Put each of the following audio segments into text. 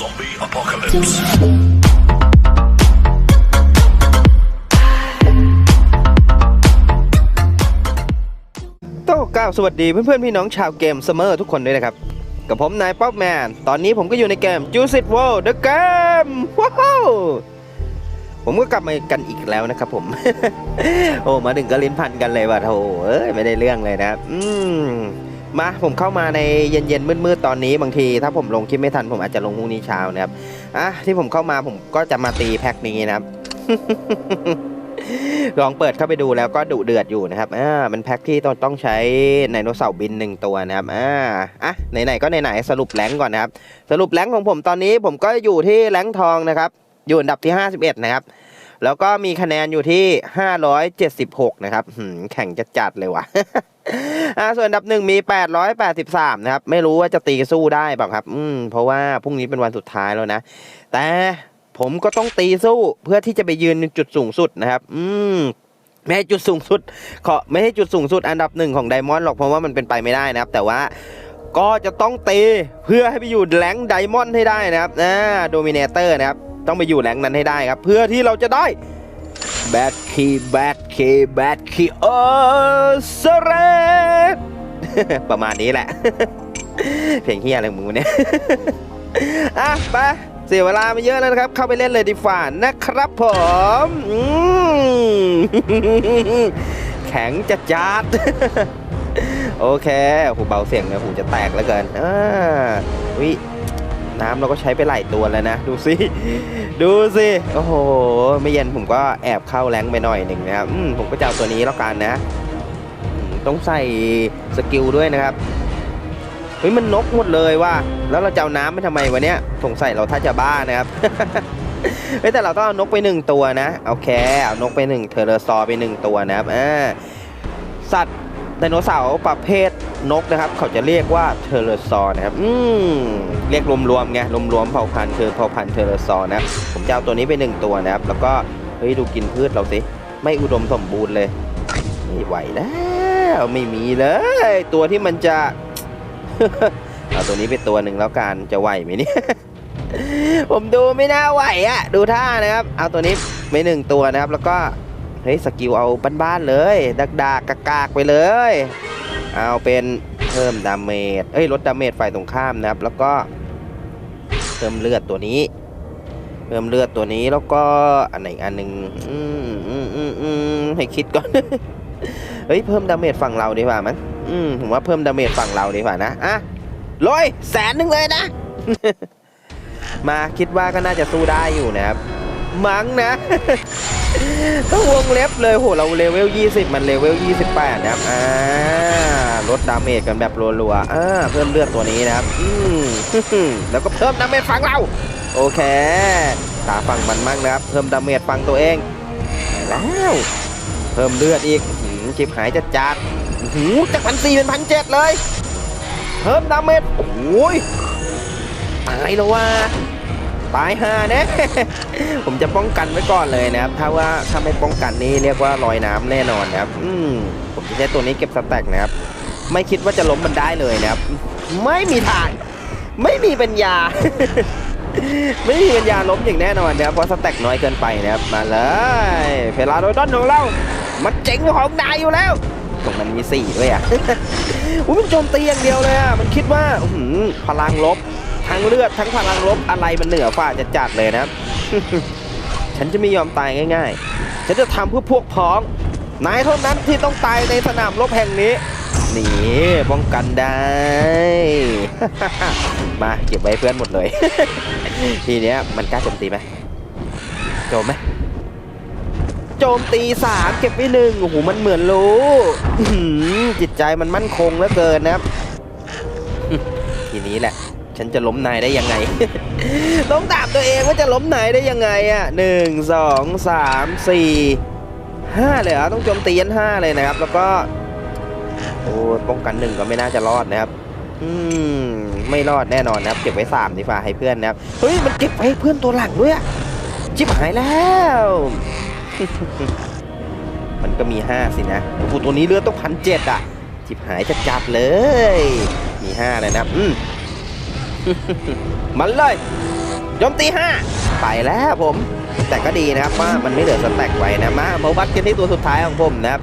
Zombie apocalypse. ต้องกล่าวสวัสดีเพื่อนๆ พี่น้องชาวเกมเสมอทุกคนด้วยนะครับ กับผมนายป๊อปแมน ตอนนี้ผมก็อยู่ในเกม Juice It World The Game ว้าวผมก็กลับมากันอีกแล้วนะครับผม โอ้ มาถึงก็ลิ้นพันกันเลยว่ะโถเอ้ย ไม่ได้เรื่องเลยนะ อืม มาผมเข้ามาในเย็นๆมืดๆตอนนี้บางที ถ้าผมลงคลิปไม่ทันผมอาจจะลงพรุ่งนี้เช้านะครับอะที่ผมเข้ามาผมก็จะมาตีแพ็คนี้นะครับ ลองเปิดเข้าไปดูแล้วก็ดุเดือดอยู่นะครับอ่ามันแพ็คที่ต้องต้องใช้ไดโนเสาร์บินหนึ่งตัวนะครับอ่าอะไหนๆก็ไหนๆสรุปแรงก่อนนะครับ สรุปแรงของผมตอนนี้ผมก็อยู่ที่แรงทองนะครับ อยู่อันดับที่ 51 นะครับ แล้วก็มีคะแนนอยู่ที่ 576 นะครับแข่งจะจัดเลยว่ะ อ่าส่วนอันดับหนึ่งมี 883 นะครับ ไม่รู้ว่าจะตีสู้ได้เปล่าครับ อืม เพราะว่าพรุ่งนี้เป็นวันสุดท้ายแล้วนะ แต่ผมก็ต้องตีสู้เพื่อที่จะไปยืนจุดสูงสุดนะครับ อืมไม่ให้จุดสูงสุดขอไม่ให้จุดสูงสุดอันดับหนึ่งของไดมอนด์หรอกเพราะว่ามันเป็นไปไม่ได้นะครับ แต่ว่าก็จะต้องตีเพื่อให้ไปอยู่แรงไดมอนด์ให้ได้นะครับอ่าโดมิเนเตอร์นะครับ ต้องไปอยู่แรงนั้นให้ได้ครับ เพื่อที่เราจะได้ แบทคีแบทคีแบทคีเออสเรตประมาณนี้แหละ เพลงเฮียอะไรมึงเนี่ยอะไปเสียเวลามาเยอะแล้วนะครับ เข้าไปเล่นเลยดีฝ่านะครับผมอืมแข็งจะจัดโอเคหูเบาเสียงเลยหูจะแตกแล้วเกินอ่าวิน้ำเราก็ใช้ไปหลายตัวแล้วนะ ดูสิ ดูสิ โอ้โห ไม่เย็นผมก็แอบเข้าแรงไปหน่อยหนึ่งนะครับอืมผมก็จะเอาตัวนี้แล้วกันนะ ต้องใส่สกิลด้วยนะครับ เฮ้ยมันนกหมดเลยว่ะ แล้วเราจะเอาน้ำไปทำไมวะเนี้ยสงสัยเราถ้าจะบ้านะครับ เฮ้ยแต่เราต้องเอานกไปหนึ่งตัวนะ โอเค เอานกไปหนึ่งเทเรซอร์ไปหนึ่งตัวนะครับอ่าสัตว์ ไดโนเสาร์ประเภทนกนะครับ เขาจะเรียกว่าเทอร์เรซอร์นะครับ อืมเรียกรวมๆไงรวมๆเผ่าพันธุ์คือเผ่าพันธุ์เทอร์เรซอร์นะครับ ผมจะเอาตัวนี้ไปหนึ่งตัวนะครับ แล้วก็เฮ้ยดูกินพืชเราสิ ไม่อุดมสมบูรณ์เลยไม่ไหวแล้วไม่มีเลย ตัวที่มันจะเอาตัวนี้ไปตัวหนึ่งแล้วกันจะไหวไหมเนี่ยผมดูไม่น่าไหวอะดูท่านะครับ เอาตัวนี้ไปหนึ่งตัวนะครับ แล้วก็ เฮ้ยสกิลเอาบ้านๆเลย ดักดากกากๆไปเลย เอาเป็นเพิ่มดาเมจเอ้ยลดดาเมจฝ่ายตรงข้ามนะครับ แล้วก็เพิ่มเลือดตัวนี้ เพิ่มเลือดตัวนี้แล้วก็อันไหนอันหนึ่งให้คิดก่อน เฮ้ยเพิ่มดาเมจฝั่งเราดีกว่ามั้งอืมผมว่าเพิ่มดาเมจฝั่งเราดีกว่านะอะลอยแสนหนึ่งเลยนะ มาคิดว่าก็น่าจะสู้ได้อยู่นะครับ มั้งนะ ต้องวงเล็บเลยโหเราเลเวล 20 มันเลเวล 28 นะครับอ่าลดดาเมจกันแบบรัวๆอ่าเพิ่มเลือดตัวนี้นะครับ อืมแล้วก็เพิ่มดาเมจฝั่งเรา โอเค ตาฝั่งมันมั่งนะครับ เพิ่มดาเมจฝั่งตัวเองแล้วเพิ่มเลือดอีกหืมชิบหายจะจัดหูจากพันสี่เป็นพันเจ็ดเลย เพิ่มดาเมจโอ้ยตายแล้วว่า ตายห่าแน่ผมจะป้องกันไว้ก่อนเลยนะครับ ถ้าว่าถ้าไม่ป้องกันนี่เรียกว่าลอยน้ำแน่นอนนะครับ อืมผมจะใช้ตัวนี้เก็บสแต็กนะครับ ไม่คิดว่าจะล้มมันได้เลยนะครับ ไม่มีทาง ไม่มีปัญญา ไม่มีปัญญาล้มอย่างแน่นอนนะครับ เพราะสแต็กน้อยเกินไปนะครับ มาเลยเพลาโดยต้นของเรา มันเจ๋งของนายอยู่แล้วตรงนั้นมีสี่ด้วยอะอุ้ยมันโจมตีอย่างเดียวเลยอะ มันคิดว่าอพลังลบ ทั้งเลือดทั้งพลังลบอะไรมันเหนือฝ่าจะจัดเลยนะ ฉันจะไม่ยอมตายง่าย ๆ ฉันจะทำเพื่อพวกพ้อง นายเท่านั้นที่ต้องตายในสนามรบแห่งนี้นี่ป้องกันได้ มาเก็บไว้เพื่อนหมดเลย ทีเนี้ยมันกล้าโจมตีไหมโจมไหมโจมตีสามเก็บไว้หนึ่งโอ้โหมันเหมือนรู้จิตใจมันมั่นคงเหลือเกินนะครับทีนี้แหละ ฉันจะล้มนายได้ยังไง ต้องถามตัวเองว่าจะล้มนายได้ยังไงอะหนึ่งสองสามสี่ห้าเลยเหรอต้องโจมตียันห้าเลยนะครับ แล้วก็โอ้ป้องกันหนึ่งก็ไม่น่าจะรอดนะครับ อืมไม่รอดแน่นอนนะครับ เก็บไว้สามดีฟ้าให้เพื่อนนะครับเฮ้ยมันเก็บไว้ให้เพื่อนตัวหลังด้วยอะชิบหายแล้ว มันก็มีห้าสินะโอ้โหตัวนี้เลือดต้องพันเจ็ดอะชิบหายจะจัดเลย มีห้าเลยนะครับอืม มันเลยโจมตีห้าไปแล้วผม แต่ก็ดีนะครับว่ามันไม่เหลือสแต็กไว้นะมามาวัดกันที่ตัวสุดท้ายของผมนะครับ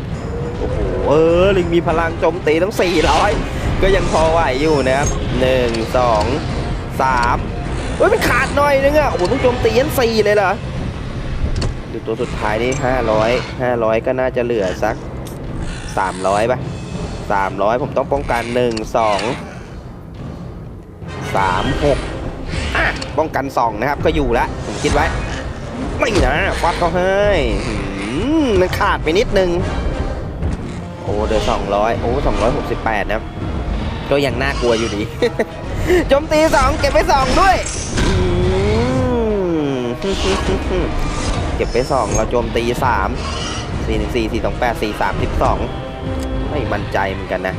โอ้โหเออลิงมีพลังโจมตีทั้ง 400 ก็ยังพอไหวอยู่นะครับ 1 2 3เฮ้ยมันขาดหน่อยนึงอะโอ้โหต้องโจมตียันสี่เลยเหรอดูตัวสุดท้ายนี่500 500 ก็น่าจะเหลือสัก 300ป่ะ300 ผมต้องป้องกัน 1 2 3 6อะป้องกัน2นะครับก็อยู่แล้วผมคิดไว้ ไม่นะฟัดเขาให้มันขาดไปนิดนึง โอ้เดือสองร้อยโอ้สองร้อยหกสิบแปดนะก็ยังน่ากลัวอยู่ดีโจมตีสองเก็บไปสองด้วยเก็บไปสองเราโจมตีสามสี่หนึ่งสี่สี่สองแปดสี่สามสิบสองไม่มั่นใจเหมือนกันนะ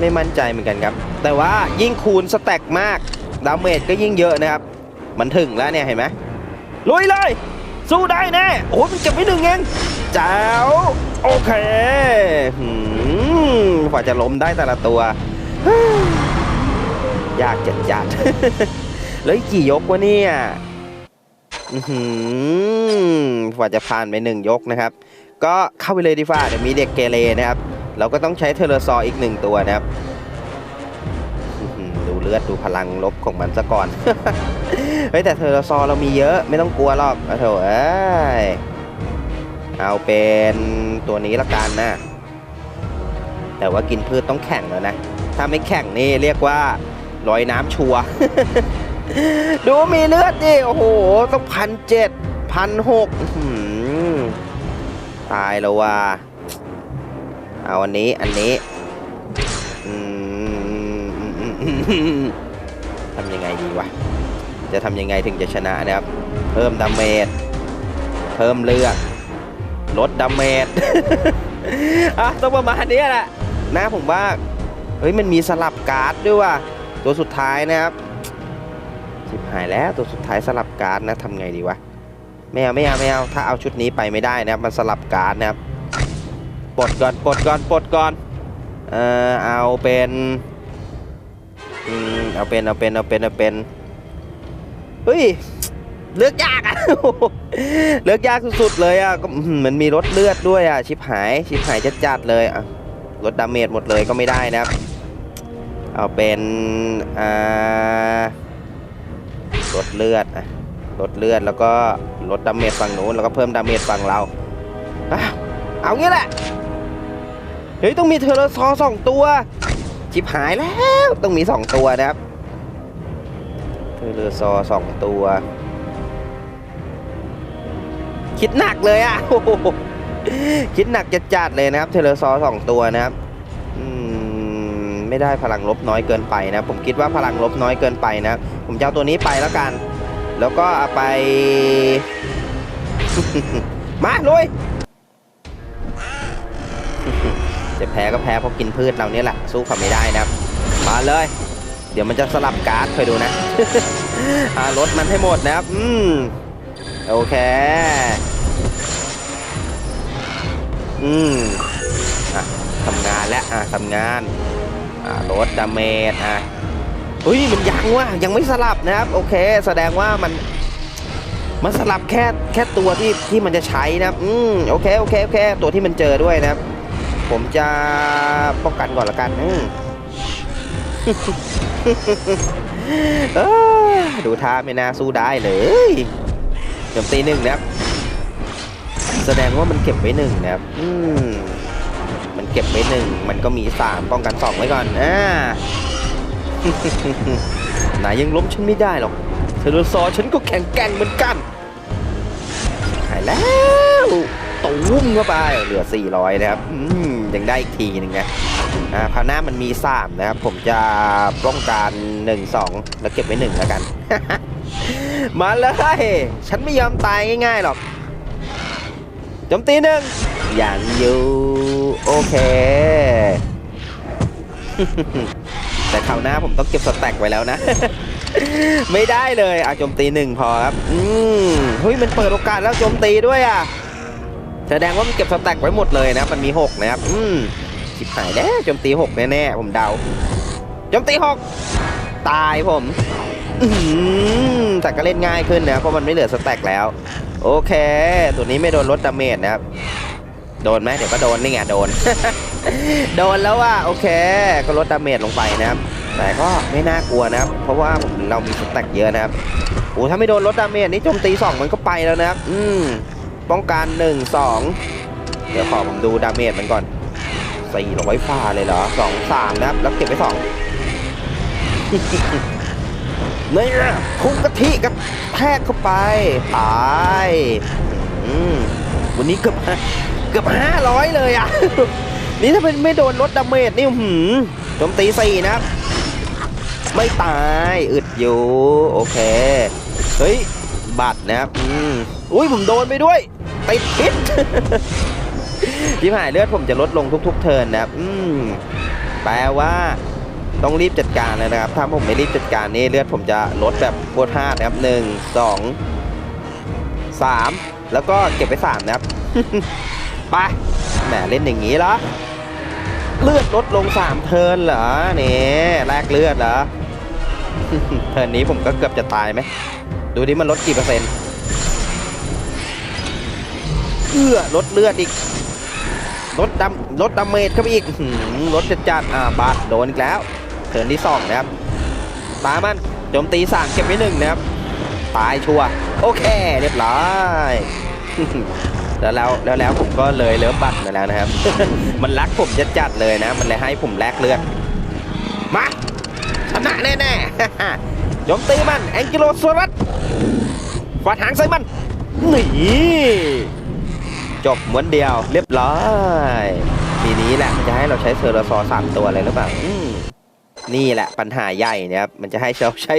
ไม่มั่นใจเหมือนกันครับ แต่ว่ายิ่งคูณสแต็กมาก ดาเมจก็ยิ่งเยอะนะครับ มันถึงแล้วเนี่ยเห็นไหมลุยเลย สู้ได้แน่โอ้ยมันเก็บไว้หนึ่งเองแจ๋วโอเคหืมกว่าจะล้มได้แต่ละตัวยากจัดจัดๆแล้วกี่ยกวะเนี่ยหือกว่าจะผ่านไปหนึ่งยกนะครับ ก็เข้าไปเลยดีฟ้าเดี๋ยวมีเด็กเกเรนะครับ เราก็ต้องใช้เทเลซอร์อีกหนึ่งตัวนะครับดูเลือดดูพลังลบของมันซะก่อน เฮ้ยแต่เทอร์ซอเรามีเยอะไม่ต้องกลัวหรอกเอาเถอะเอาเป็นตัวนี้ละกันนะ แต่ว่ากินพืชต้องแข่งแล้วนะ ถ้าไม่แข่งนี่เรียกว่าลอยน้ำชัว ดูมีเลือดดิโอ้โหต้องพันเจ็ดพันหกตายแล้วว่า เอาอันนี้อันนี้ทำยังไงดีวะ จะทำยังไงถึงจะชนะนะครับ เพิ่มดาเมจ เพิ่มเลือด ลดดาเมจ อะต้องประมาณนี้แหละนะผมว่า เฮ้ยมันมีสลับการ์ดด้วยว่ะ ตัวสุดท้ายนะครับชิบหายแล้วตัวสุดท้ายสลับการ์ดนะทำไงดีวะ ไม่เอาไม่เอาไม่เอา ถ้าเอาชุดนี้ไปไม่ได้นะครับ มันสลับการ์ดนะครับ ปลดก่อนปลดก่อนปลดก่อนเอ่อเอาเป็นอืมเอาเป็นเอาเป็นเอาเป็นเอาเป็นเฮ้ยเลือกยากอะเลือกยากสุดๆเลยอะก็อื้อหือมันมีรถเลือดด้วยอะชิบหายชิบหายจะจัดเลยอะลดดาเมจหมดเลยก็ไม่ได้นะครับ เอาเป็นอ่าลดเลือดอะลดเลือดแล้วก็ลดดาเมจฝั่งนู้นแล้วก็เพิ่มดาเมจฝั่งเราอะเอางี้แหละ เฮ้ยต้องมีเทอร์ซอร์สองตัวชิบหายแล้วต้องมีสองตัวนะครับเทอร์ซอร์สองตัว คิดหนักเลยอะคิดหนักจะจัดเลยนะครับ เทเลซอร์สองตัวนะครับไม่ได้พลังลบน้อยเกินไปนะผมคิดว่าพลังลบน้อยเกินไปนะผมจะเอาตัวนี้ไปแล้วกัน แล้วก็เอาไป มาลุย จะแพ้ก็แพ้เพราะกินพืชเราเนี่ยแหละสู้เขาไม่ได้นะครับมาเลย เดี๋ยวมันจะสลับการ์ดคอยดูนะอารถมันให้หมดนะครับอืมโอเคอืมอะทำงานแล้วอะทำงานอ่าลดดาเมจอะเฮ้ยมันยังว่ะยังไม่สลับนะครับ โอเค แสดงว่ามันมันสลับแค่แค่ตัวที่ที่มันจะใช้นะครับ อืมโอเคโอเคโอเค ตัวที่มันเจอด้วยนะครับ ผมจะป้องกันก่อนละกันดูท่าไม่น่าสู้ได้เลยโจมตีหนึ่งนะครับ แสดงว่ามันเก็บไว้หนึ่งนะครับ อืมมันเก็บไว้หนึ่งมันก็มีสามป้องกันสองไว้ก่อนอ่านายยังล้มฉันไม่ได้หรอกเทเลซอร์ฉันก็แข็งแกร่งเหมือนกันหายแล้ว ตุ้มเข้าไปเหลือ 400 นะครับยังได้อีกทีหนึ่งนะอ่าคราวหน้ามันมี 3 นะครับ ผมจะป้องกัน 1 2 แล้วเก็บไว้1แล้วกัน มาเลย ฉันไม่ยอมตายง่ายๆหรอกโจมตีหนึ่งอย่างอยู่ โอเค แต่คราวหน้าผมต้องเก็บสแต็กไว้แล้วนะ ไม่ได้เลยอะโจมตีหนึ่งพอครับ อืมเฮ้ยมันเปิดโอกาสแล้วโจมตีด้วยอะ แสดงว่ามันเก็บสแต็กไว้หมดเลยนะมันมี 6 นะครับ อืมชิบหายแล้วโจมตี 6 แน่ๆ ผมเดาโจมตี 6 ตายผม อื้อหือแต่ก็เล่นง่ายขึ้นนะเพราะมันไม่เหลือสแต็กแล้ว โอเค ตัวนี้ไม่โดนลดดาเมจนะครับ โดนไหมเดี๋ยวก็โดนนี่ไงโดน โดนแล้วว่าโอเค ก็ลดดาเมจลงไปนะครับ แต่ก็ไม่น่ากลัวนะครับ เพราะว่าเรามีสแต็กเยอะนะครับโอ้ถ้าไม่โดนลดดาเมจนี่โจมตีสองมันก็ไปแล้วนะครับ อืม ป้องกันหนึ่งสองเดี๋ยวขอผมดูดาเมจมันก่อนสี่ร้อยฟ้าเลยเหรอสองสามนะครับ แล้วเก็บไปสองเนี่ยคุกกะทิกับแทกเข้าไปตายวันนี้เกือบเกือบห้าร้อยเลยอะ นี่ถ้าเป็นไม่โดนลดดาเมจนี่หืมโจมตีสี่นะครับ ไม่ตายอึดอยู่ โอเค เฮ้ย บัตรนะครับ อุ้ยผมโดนไปด้วย ติดพิษที่หายเลือดผมจะลดลงทุก ๆ เทินนะครับอืมแปลว่าต้องรีบจัดการเลยนะครับ ถ้าผมไม่รีบจัดการนี่เลือดผมจะลดแบบโคตรห้านะครับหนึ่งสองสามแล้วก็เก็บไปสามนะครับไปแหมเล่นอย่างนี้เหรอเลือดลดลงสามเทินเหรอเนี่ยแลกเลือดเหรอเทินนี้ผมก็เกือบจะตายไหมดูดิมันลดกี่เปอร์เซ็นต์ เอื้อลดเลือดอีกลดดำลดดาเมจเข้าไปอีกลดจัดจัดๆอ่าบาดโดนอีกแล้วเทินที่สองนะครับตามันโจมตีสามเก็บไว้หนึ่งนะครับตายชัวโอเคเรียบร้อยแล้วแล้วแล้วแล้วผมก็เลยเลิฟบัตรมาแล้วนะครับ มันรักผมจัดจัดๆเลยนะ มันเลยให้ผมแลกเลือดมาชนะแน่ๆโจมตีมันแองกิโลโซรัสฟาดหางใส่มันหนี จบม้วนเดียวเรียบร้อยทีนี้แหละมันจะให้เราใช้เซอร์รซอสามตัวเลยหรือเปล่านี่แหละปัญหาใหญ่นะครับมันจะให้เราใช้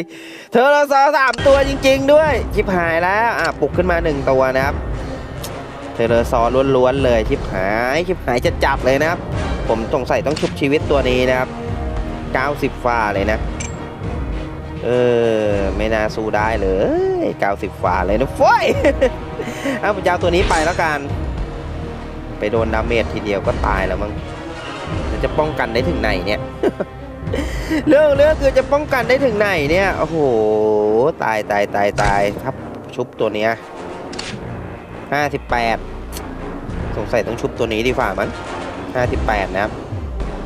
เทอร์ซอสามตัวจริง ๆ ด้วยชิบหายแล้วอะปลุกขึ้นมาหนึ่งตัวนะครับเทอร์ซอล้วนๆเลยชิบหายชิบหายจะจับเลยนะครับ ผมสงสัยต้องชุบชีวิตตัวนี้นะครับ 90ฟ้าเลยนะ เออไม่น่าสู้ได้เลย 90ฟ้าเลยนะฟ้อยเอาผมจะเอาตัวนี้ไปแล้วกัน ไปโดนดาเมจทีเดียวก็ตายแล้วมั้งจะป้องกันได้ถึงไหนเนี่ย เรื่องเรื่องคือจะป้องกันได้ถึงไหนเนี่ย โอ้โห ตายตายตายตายครับชุบตัวเนี้ยห้าสิบแปดสงสัยต้องชุบตัวนี้ดีฝ่ามั้งห้าสิบแปดนะครับ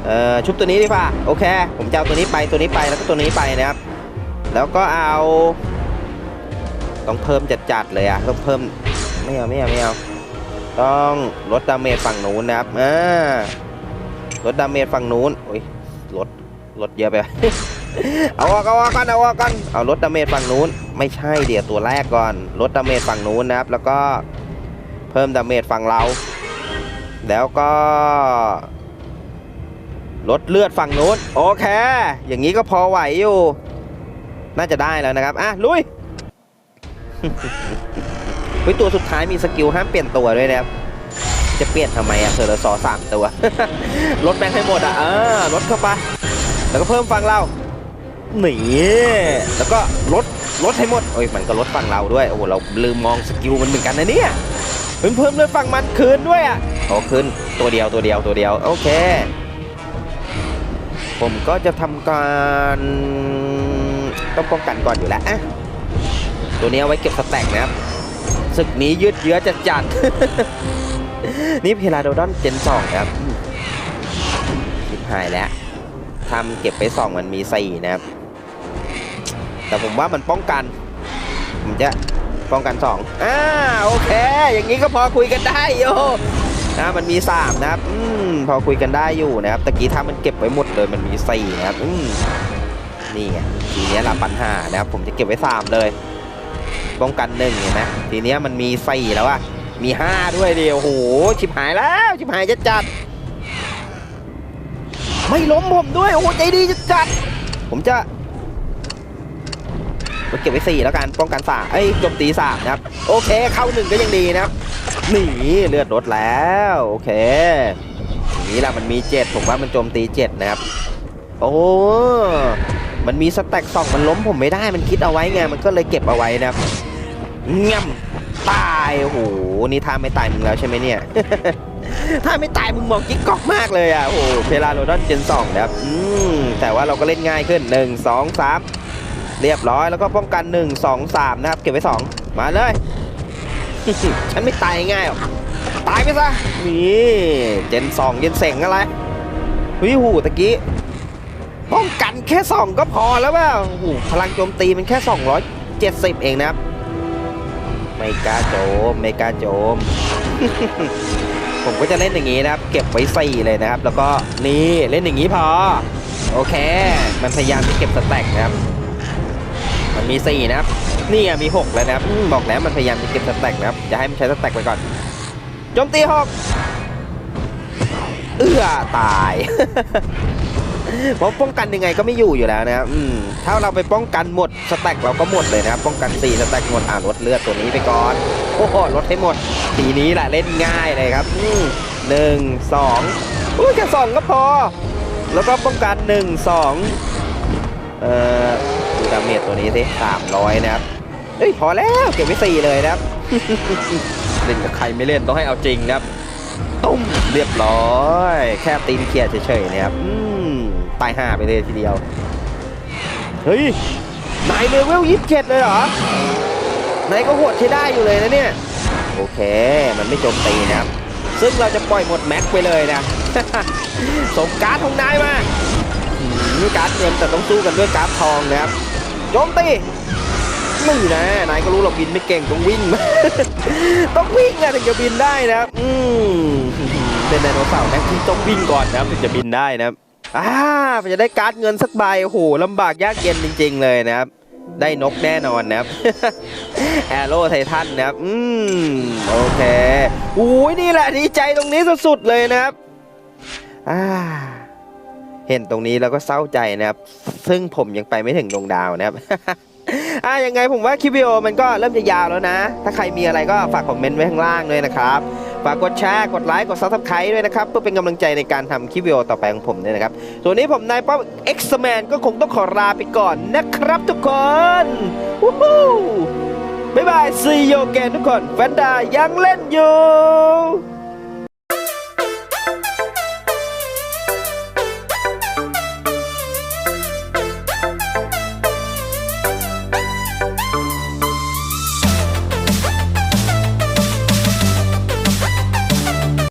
เอ่อ ชุบตัวนี้ดีฝ่าโอเค ผมจะเอาตัวนี้ไปตัวนี้ไปแล้วก็ตัวนี้ไปนะครับ แล้วก็เอา ต้องเพิ่มจัดๆเลยอะต้องเพิ่ม ไม่เอาไม่เอาไม่เอา ต้องลดดาเมจฝั่งนู้นนะครับอ่าลดดาเมจฝั่งนู้นโอ้ยลดลดเยอะไป เอาออกเอาออกก่อนเอาออกก่อนเอาลดดาเมจฝั่งนู้น ไม่ใช่เดี๋ยวตัวแรกก่อนลดดาเมจฝั่งนู้นนะครับ แล้วก็เพิ่มดาเมจฝั่งเรา แล้วก็ลดเลือดฝั่งนู้นโอเค อย่างนี้ก็พอไหวอยู่ น่าจะได้แล้วนะครับ อะ ลุย ฮ้ยตัวสุดท้ายมีสกิลห้ามเปลี่ยนตัวด้วยนะครับ จะเปลี่ยนทำไมอะเซอร์ซอสามตัว ลดแบงค์ให้หมดอะเออลดเข้าไป แล้วก็เพิ่มฝั่งเราหนีแล้วก็ลดลดให้หมดโอ้ยมันก็ลดฝั่งเราด้วยโอ้โหเราลืมมองสกิลมันเหมือนกันนะเนี่ยเพิ่มเพิ่มเลือดฝั่งมันคืนด้วยอะโอ้คืนตัวเดียวตัวเดียวตัวเดียวโอเค ผมก็จะทำการต้องป้องกันก่อนอยู่แล้วอะตัวนี้เอาไว้เก็บสแต็กนะครับ ศึกนี้ยืดเยื้อจัดจัดนี่เพลาโดดอนเจนสองครับอืมชิบหายแล้วทำเก็บไปสองมันมีสี่นะครับ แต่ผมว่ามันป้องกัน ผมจะป้องกันสองอ่าโอเค อย่างนี้ก็พอคุยกันได้โยนะมันมีสามนะครับอืมพอคุยกันได้อยู่นะครับตะกี้ถ้ามันเก็บไว้หมดเลยมันมีสี่นะครับอืมนี่ไงทีนี้ละปัญหานะครับผมจะเก็บไว้สามเลย ป้องกันหนึ่งเห็นไหมทีเนี้ยมันมีสี่แล้วอะมีห้าด้วยเดียวโอ้โหชิบหายแล้วชิบหายจะจัด ไม่ล้มผมด้วยโอ้โหใจดีจะจัด ผมจะมเก็บไว้สี่แล้วกันป้องกันสามเอ้ยจมตีสามนะครับ โอเคเข้าหนึ่งก็ยังดีนะครับหนีเลือดลดแล้วโอเคอย่างนี้ละมันมีเจ็ดผมว่ามันโจมตีเจ็ดนะครับ โอ้ มันมีสแต็กสองมันล้มผมไม่ได้มันคิดเอาไว้ไงมันก็เลยเก็บเอาไว้นะครับง่ำตายโอ้โหนี่ท่าไม่ตายมึงแล้วใช่ไหมเนี่ยถ้าไม่ตายมึงมองกิ๊กก๊อกมากเลยอะโอ้โหเพลาโรดอนเจนสองนะครับอืมแต่ว่าเราก็เล่นง่ายขึ้นหนึ่งสองสามเรียบร้อยแล้วก็ป้องกัน 1 2 3 นะครับ เก็บไว้ 2 มาเลย ฉันไม่ตายง่ายหรอกตายไปซะนี่เจนสองเจนเสงอะไรวิหูตะกี้ ป้องกันแค่ 2 ก็พอแล้วเปล่าโอ้โหพลังโจมตีมันแค่ 270 เองนะครับ ไม่กล้าโจม ไม่กล้าโจม ผมก็จะเล่นอย่างนี้นะครับ เก็บไว้สี่เลยนะครับ แล้วก็นี่เล่นอย่างนี้พอ โอเค มันพยายามจะเก็บสแต็กนะครับ มันมีสี่นะครับ นี่มีหกแล้วนะครับ บอกแล้วมันพยายามจะเก็บสแต็กนะครับ จะให้มันใช้สแต็กไปก่อน โจมตีหกเอื้อตาย เพราะป้องกันยังไงก็ไม่อยู่อยู่แล้วนะครับอืมถ้าเราไปป้องกันหมดสแต็กเราก็หมดเลยนะครับป้องกัน4สแต็กหมดอ่าลดเลือดตัวนี้ไปก่อนโอ้โหลดให้หมดทีนี้แหละเล่นง่ายเลยครับหนึ่งสองอุ้ยแค่สองก็พอ แล้วก็ป้องกันหนึ่งสองเอ่อดูดาเมจตัวนี้สิสามร้อยนะครับเฮ้ยพอแล้วเก็บไว้สี่เลยนะครับเล่นกับใครไม่เล่นต้องให้เอาจริงนะครับตุ้มเรียบร้อย แค่ตีนเขียดเฉยๆนะครับอืม ตายห่าไปเลยทีเดียว เฮ้ยนายเลเวลยี่สิบเจ็ดเลยเหรอนายก็โหดใช้ได้อยู่เลยนะเนี่ย โอเค มันไม่โจมตีนะครับ ซึ่งเราจะปล่อยหมดแม็กไปเลยนะสมการ์ดของนายมาอืมการ์ดเงินแต่ต้องสู้กันด้วยการ์ดทองนะครับ โจมตีนี่นะ นายก็รู้หรอกบินไม่เก่งต้องวิ่ง ต้องวิ่งอะถึงจะบินได้นะครับ อืมเป็นไดโนเสาร์นะที่ต้องวิ่งก่อนนะครับถึงจะบินได้นะครับ อ่าจะได้การ์ดเงินสักใบโอ้โหลำบากยากเย็นจริง ๆ เลยนะครับ ได้นกแน่นอนนะครับแอโร่ไททันนะครับ อืมโอเคอุ้ยนี่แหละดีใจตรงนี้สุดๆเลยนะครับอ่าเห็นตรงนี้แล้วก็เศร้าใจนะครับ ซึ่งผมยังไปไม่ถึงดวงดาวนะครับอ่ายังไงผมว่าคลิปวิดีโอมันก็เริ่มจะยาวแล้วนะ ถ้าใครมีอะไรก็ฝากคอมเมนต์ไว้ข้างล่างด้วยนะครับ ฝากกดแชร์ กดไลค์ กดซับสไครต์ด้วยนะครับ เพื่อเป็นกำลังใจในการทำคลิปวิดีโอต่อไปของผมด้วยนะครับ ส่วนนี้ผมนายป๊อป X-Man ก็คงต้องขอลาไปก่อนนะครับทุกคนวู้ฮู้บ๊ายบายซีโยเกนทุกคนแฟนดายังเล่นอยู่